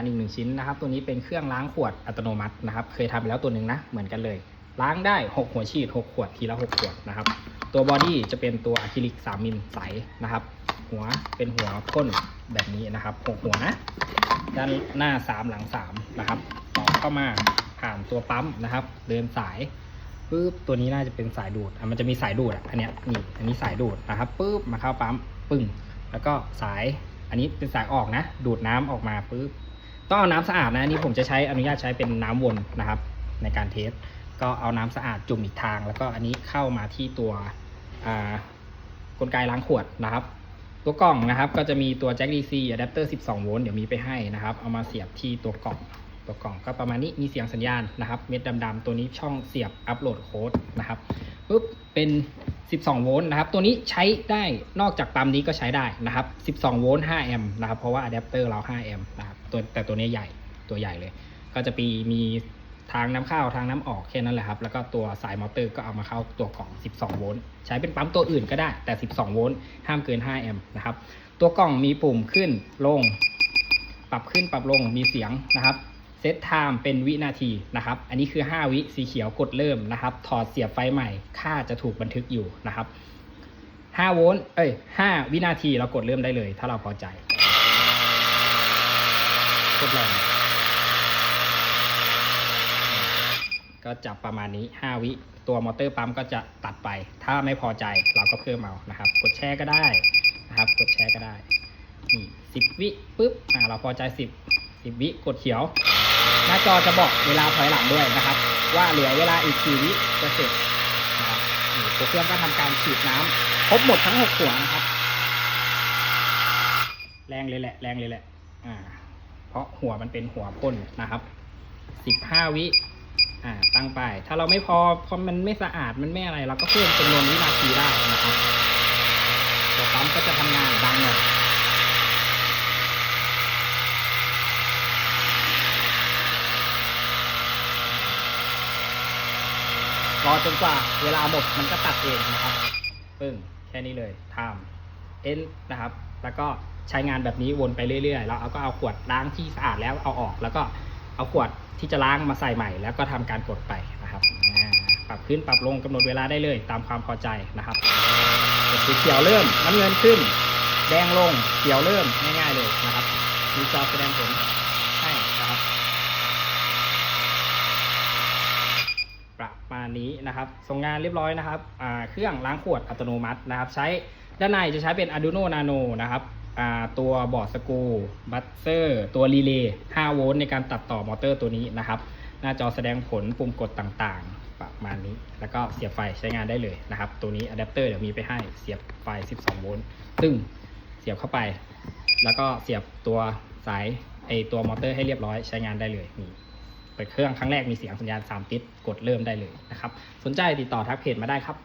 านอีกหนึ่งชิ้นนะครับ ตัวนี้เป็นเครื่องล้างขวดอัตโนมัตินะครับ เคยทำไปแล้วตัวหนึ่งนะ เหมือนกันเลย ล้างได้ 6 หัวฉีด 6 ขวดทีละ 6 ขวดนะครับ ตัวบอดี้จะเป็นตัวอะคริลิก 3 มิลใสนะครับ หัวเป็นหัวพ่นแบบนี้นะครับ 6 หัวนะ ด้านหน้า 3 หลัง 3 นะครับต่อเข้ามาผ่านตัวปั๊มนะครับ เดินสายปุ๊บตัวนี้น่าจะเป็นสายดูดอะมันจะมีสายดูดอะอันเนี้ยนี่อันนี้สายดูดนะครับปุ๊บมาเข้าปั๊มปึ้ง แล้วก็สายอันนี้เป็นสายออกนะ ดูดน้ำออกมาปุ๊บ ต้องเอาน้ำสะอาดนะนนี้ผมจะใช้อนุญาตใช้เป็นน้ำวนนะครับ ในการเทส ก็เอาน้ำสะอาดจุ่มอีกทาง แล้วก็อันนี้เข้ามาที่ตัวกลไกล้างขวดนะครับ ตัวกล่องนะครับ ก็จะมีตัวแจ็คดีซีอะแดปเตอร์ 12 โวลต์เดี๋ยวมีไปให้นะครับ เอามาเสียบที่ตัวกล่อง ตัวกล่องก็ประมาณนี้มีเสียงสัญญาณนะครับ เม็ดดำๆตัวนี้ช่องเสียบอัปโหลดโค้ดนะครับปุ๊บเป็น 12 โวลต์นะครับ ตัวนี้ใช้ได้นอกจากปั๊มนี้ก็ใช้ได้นะครับ 12 โวลต์ 5 แอมป์นะครับ เพราะว่าอะแดปเตอร์เรา 5 แอมป์นะครับตัวแต่ตัวนี้ใหญ่ ตัวใหญ่เลย ก็จะปีมีทางน้ำเข้าทางน้ำออกแค่นั้นแหละครับ แล้วก็ตัวสายมอเตอร์ก็เอามาเข้าตัวกล่อง 12 โวลต์ ใช้เป็นปั๊มตัวอื่นก็ได้ แต่ 12 โวลต์ ห้ามเกิน 5 แอมป์นะครับ ตัวกล่องมีปุ่มขึ้น ลง ปรับขึ้น ปรับลง มีเสียงนะครับ เซตไทม์เป็นวินาทีนะครับ อันนี้คือ 5 วิสีเขียวกดเริ่มนะครับ ถอดเสียบไฟใหม่ ค่าจะถูกบันทึกอยู่นะครับ 5 โวลต์ เอ้ย 5 วินาทีเรากดเริ่มได้เลย ถ้าเราพอใจ กดแรงก็จับประมาณนี้ 5 วิตัวมอเตอร์ปั๊มก็จะตัดไป ถ้าไม่พอใจเราก็เพิ่มเอานะครับ กดแชร์ก็ได้นะครับ กดแชร์ก็ได้ นี่10วิปุ๊บ อ่า เราพอใจ10 10วิ กดเขียว น้าจอจะบอกเวลาถอยหลังด้วยนะครับ ว่าเหลือเวลาอีกกี่วิจะเสร็จนะครับตัวเครื่องก็ทำการฉีดน้ำครบหมดทั้ง6หัวนะครับ แรงเลยแหละ แรงเลยแหละอ่าเพราะหัวมันเป็นหัวพ่นนะครับ15วิอ่าตั้งไป ถ้าเราไม่พอเพราะมันไม่สะอาดมันไม่อะไรเราก็เพิ่มจำนวนวินาทีได้นะครับตัวปั๊มก็จะทำงานดังหน่อย อจนกว่าเวลาหมดมันก็ตัดเองนะครับปึ้งแค่นี้เลยทำเอ็นนะครับ แล้วก็ใช้งานแบบนี้วนไปเรื่อยๆ แล้วเอาก็เอาขวดล้างที่สะอาดแล้วเอาออก แล้วก็เอาขวดที่จะล้างมาใส่ใหม่ แล้วก็ทำการกดไปนะครับปรับขึ้นปรับลงกำหนดเวลาได้เลย ตามความพอใจนะครับสีเขียวเริ่มน้ำเงินขึ้น แดงลงเขียวเริ่มง่ายๆเลยนะครับมีจอแสดงผลให้นะครับ ประมา ณนี้นะครับส่งงานเรียบร้อยนะครับเครื่องล้างขวดอัตโนมัตินะครับ ใช้ด้านในจะใช้เป็น Arduino Nano นะครับตัวบอร์ดสกูบัตเซอร์ตัวรีเลย์5โวลต์ในการตัดต่อมอเตอร์ตัวนี้นะครับ หน้าจอแสดงผลปุ่มกดต่างๆ ประมาณนี้ แล้วก็เสียบไฟใช้งานได้เลยนะครับ ตัวนี้อะแดปเตอร์เดี๋ยวมีไปให้เสียบไฟ 12 โวลต์ซึ่งเสียบเข้าไป แล้วก็เสียบตัวสายไอตัวมอเตอร์ให้เรียบร้อยใช้งานได้เลยนี่ เปิดเครื่องครั้งแรกมีเสียงสัญญาณ3ติดกดเริ่มได้เลยนะครับ สนใจติดต่อทักเพจมาได้ครับ